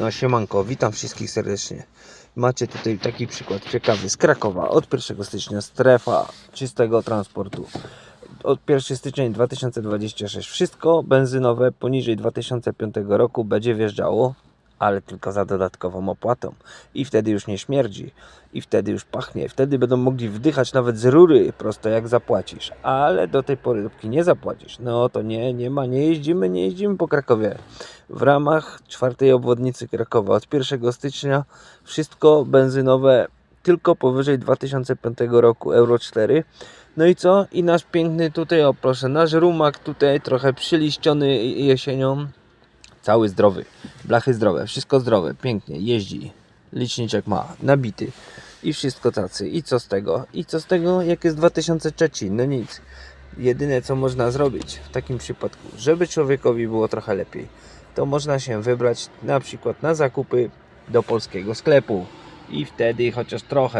No siemanko, witam wszystkich serdecznie. Macie tutaj taki przykład ciekawy z Krakowa. Od 1 stycznia strefa czystego transportu. Od 1 stycznia 2026 wszystko benzynowe poniżej 2005 roku będzie wjeżdżało, ale tylko za dodatkową opłatą. I wtedy już nie śmierdzi. I wtedy już pachnie. Wtedy będą mogli wdychać nawet z rury prosto jak zapłacisz. Ale do tej pory dopóki nie zapłacisz, no to nie, nie ma, nie jeździmy, nie jeździmy po Krakowie. W ramach czwartej obwodnicy Krakowa od 1 stycznia wszystko benzynowe tylko powyżej 2005 roku Euro 4. No i co? I nasz piękny tutaj, o proszę, nasz rumak tutaj trochę przyliściony jesienią. Cały zdrowy, blachy zdrowe, wszystko zdrowe, pięknie, jeździ. Liczniczek ma, nabity i wszystko tacy. I co z tego? I co z tego, jak jest 2003? No nic. Jedyne co można zrobić w takim przypadku, żeby człowiekowi było trochę lepiej, to można się wybrać na przykład na zakupy do polskiego sklepu i wtedy chociaż trochę